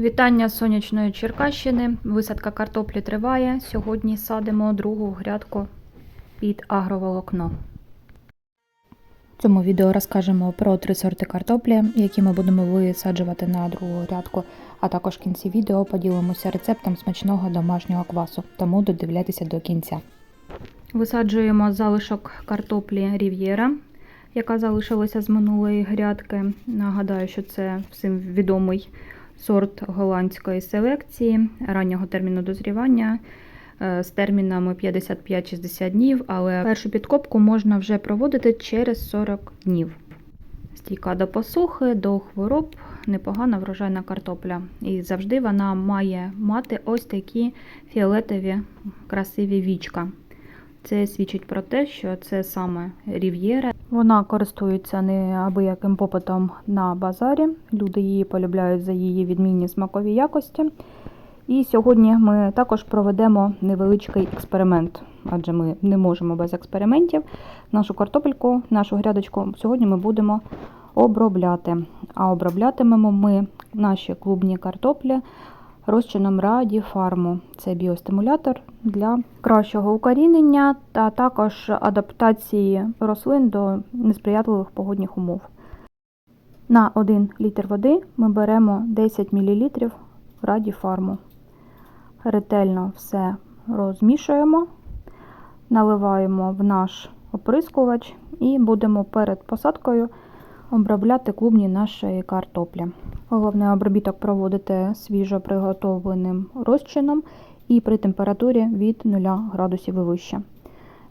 Вітання сонячної Черкащини. Висадка картоплі триває. Сьогодні садимо другу грядку під агроволокно. В цьому відео розкажемо про три сорти картоплі, які ми будемо висаджувати на другу грядку, а також в кінці відео поділимося рецептом смачного домашнього квасу, тому додивляйтеся до кінця. Висаджуємо залишок картоплі Рів'єра, яка залишилася з минулої грядки. Нагадаю, що це всім відомий сорт голландської селекції раннього терміну дозрівання е, з термінами 55-60 днів, але першу підкопку можна вже проводити через 40 днів. Стійка до посухи, до хвороб, непогана врожайна картопля. І завжди вона має мати ось такі фіолетові красиві вічка. Це свідчить про те, що це саме рів'єра. Вона користується неабияким попитом на базарі. Люди її полюбляють за її відмінні смакові якості. І сьогодні ми також проведемо невеличкий експеримент, адже ми не можемо без експериментів. Нашу картопельку, нашу грядочку сьогодні ми будемо обробляти. А оброблятимемо ми наші клубні картоплі розчином Раді Фарму. Це біостимулятор для кращого укорінення та також адаптації рослин до несприятливих погодних умов. На 1 літр води ми беремо 10 мл Раді Фарму. Ретельно все розмішуємо, наливаємо в наш оприскувач і будемо перед посадкою обробляти клубні нашої картоплі. Головне обробіток проводити свіжо приготовленим розчином і при температурі від 0 градусів і вище.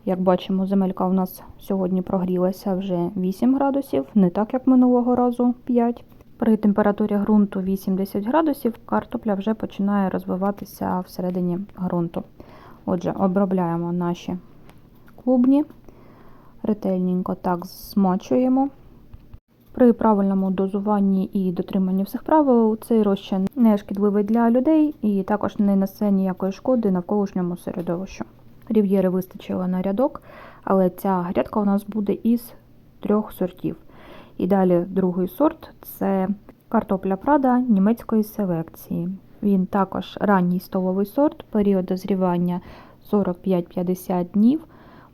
Як бачимо, земелька у нас сьогодні прогрілася вже 8 градусів, не так як минулого разу 5. При температурі ґрунту 80 градусів картопля вже починає розвиватися всередині ґрунту. Отже, обробляємо наші клубні, ретельненько так змочуємо. При правильному дозуванні і дотриманні всіх правил цей розчин не шкідливий для людей і також не несе ніякої шкоди навколишньому середовищу. Рів'єри вистачило на рядок, але ця грядка у нас буде із трьох сортів. І далі другий сорт це картопля Прада німецької селекції. Він також ранній столовий сорт, період дозрівання 45-50 днів,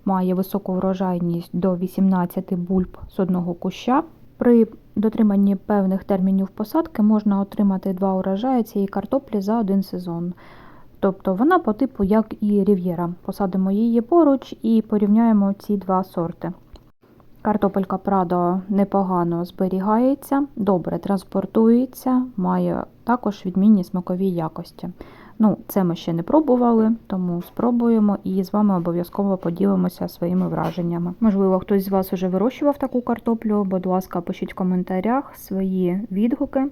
має високу врожайність до 18 бульб з одного куща. При дотриманні певних термінів посадки можна отримати два урожаї цієї картоплі за один сезон. Тобто вона по типу як і рів'єра. Посадимо її поруч і порівняємо ці два сорти. Картопелька Прадо непогано зберігається, добре транспортується, має також відмінні смакові якості. Ну, Це ми ще не пробували, тому спробуємо і з вами обов'язково поділимося своїми враженнями. Можливо, хтось з вас вже вирощував таку картоплю, будь ласка, пишіть в коментарях свої відгуки,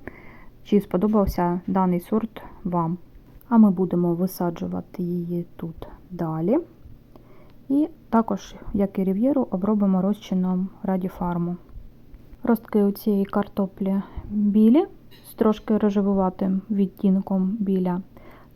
чи сподобався даний сорт вам. А ми будемо висаджувати її тут далі. І також, як і рів'єру, обробимо розчином радіфарму. Ростки у цієї картоплі білі, з трошки рожевуватим відтінком біля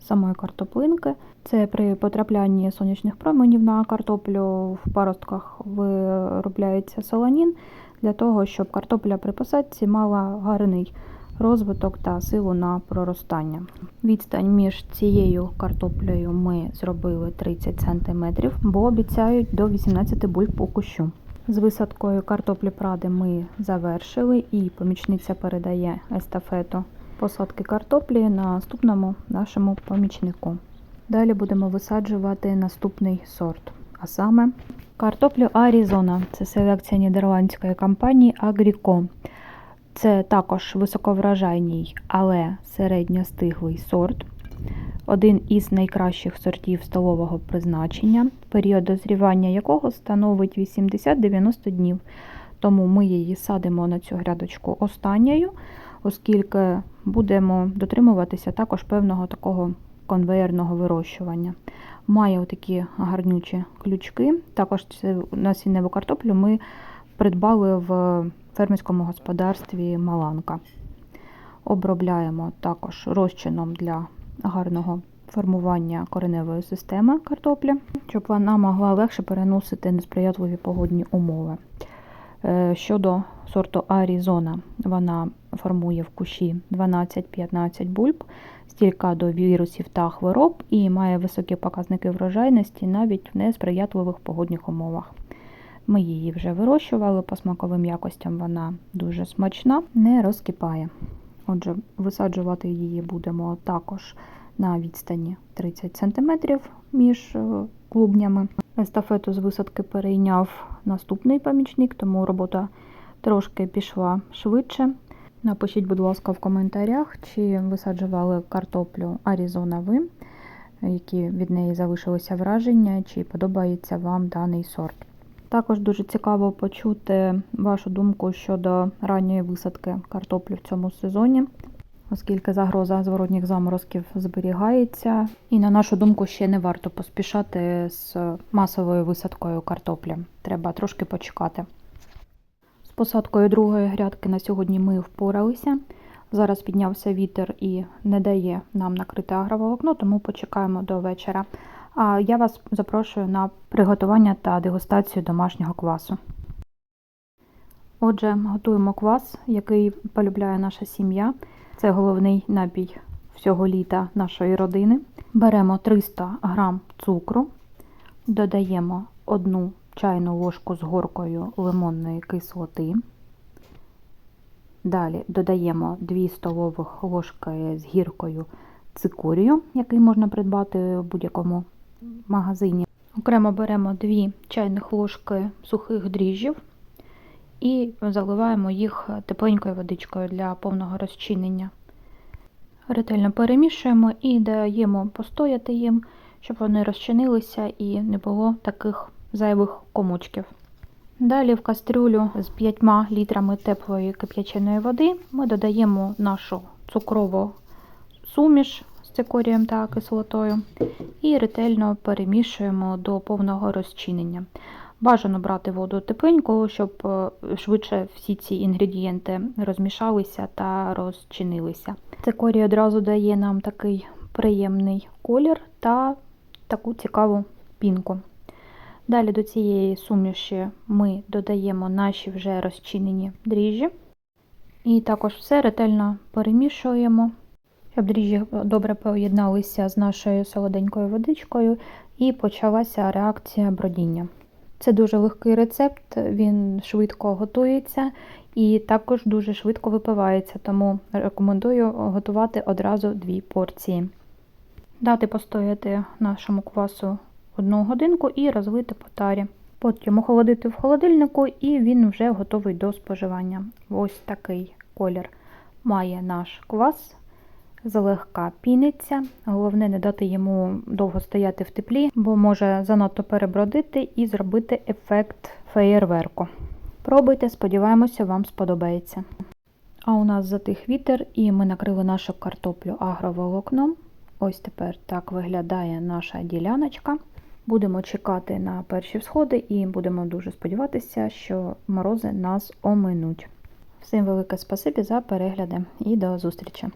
самої картоплинки. Це при потраплянні сонячних променів на картоплю в паростках виробляється солонін для того, щоб картопля при посадці мала гарний розвиток та силу на проростання. Відстань між цією картоплею ми зробили 30 см, бо обіцяють до 18 бульб у кущу. З висадкою картоплі пради ми завершили, і помічниця передає естафету посадки картоплі на наступному нашому помічнику. Далі будемо висаджувати наступний сорт, а саме картоплю Аризона. Це селекція нідерландської компанії Agricom. Це також високоврожайний, але середньостиглий сорт. Один із найкращих сортів столового призначення, період дозрівання якого становить 80-90 днів. Тому ми її садимо на цю грядочку останньою, оскільки будемо дотримуватися також певного такого конвеєрного вирощування. Має отакі гарнючі ключки. Також насінневу картоплю ми придбали в фермерському господарстві Маланка. Обробляємо також розчином для гарного формування кореневої системи картоплі, щоб вона могла легше переносити несприятливі погодні умови. Е, Щодо сорту Аризона, вона формує в кущі 12-15 бульб, стілька до вірусів та хвороб і має високі показники врожайності навіть в несприятливих погодних умовах. Ми її вже вирощували, по смаковим якостям вона дуже смачна, не розкипає. Отже, висаджувати її будемо також на відстані 30 см між е, клубнями. Естафету з висадки перейняв наступний помічник, тому робота трошки пішла швидше. Напишіть, будь ласка, в коментарях, чи висаджували картоплю Аризона ви, які від неї залишилися враження, чи подобається вам даний сорт. Також дуже цікаво почути вашу думку щодо ранньої висадки картоплі в цьому сезоні, оскільки загроза зворотніх заморозків зберігається. І на нашу думку, ще не варто поспішати з масовою висадкою картоплі. Треба трошки почекати. Посадкою другої грядки на сьогодні ми впоралися. Зараз піднявся вітер і не дає нам накрити агроволокно, тому почекаємо до вечора. А я вас запрошую на приготування та дегустацію домашнього квасу. Отже, готуємо квас, який полюбляє наша сім'я. Це головний напій всього літа нашої родини. Беремо 300 г цукру, додаємо 1 чайну ложку з горкою лимонної кислоти. Далі додаємо 2 столових ложки з гіркою цикорію, який можна придбати в будь-якому магазині. Окремо беремо 2 чайних ложки сухих дріжджів і заливаємо їх тепленькою водичкою для повного розчинення. Ретельно перемішуємо і даємо постояти їм, щоб вони розчинилися і не було таких зайвих комочків. Далі в кастрюлю з 5 літрами теплої кип'яченої води ми додаємо нашу цукрову суміш з цикорієм та кислотою і ретельно перемішуємо до повного розчинення. Бажано брати воду тепленьку, щоб е, швидше всі ці інгредієнти розмішалися та розчинилися. Цикорій одразу дає нам такий приємний колір та таку цікаву пінку. Далі до цієї суміші ми додаємо наші вже розчинені дріжджі. І також все ретельно перемішуємо, щоб дріжджі добре поєдналися з нашою солоденькою водичкою і почалася реакція бродіння. Це дуже легкий рецепт, він швидко готується і також дуже швидко випивається, тому рекомендую готувати одразу дві порції. Дати постояти нашому квасу одну годинку і розлити по тарі. Потім охолодити в холодильнику, і він вже готовий до споживання. Ось такий колір має наш квас. Злегка піниться. Головне не дати йому довго стояти в теплі, бо може занадто перебродити і зробити ефект феєрверку. Пробуйте, сподіваємося, вам сподобається. А у нас затих вітер, і ми накрили нашу картоплю агроволокном. Ось тепер так виглядає наша діляночка. Будемо чекати на перші всходи і будемо дуже сподіватися, що морози нас оминуть. Всім велике спасибі за перегляди і до зустрічі!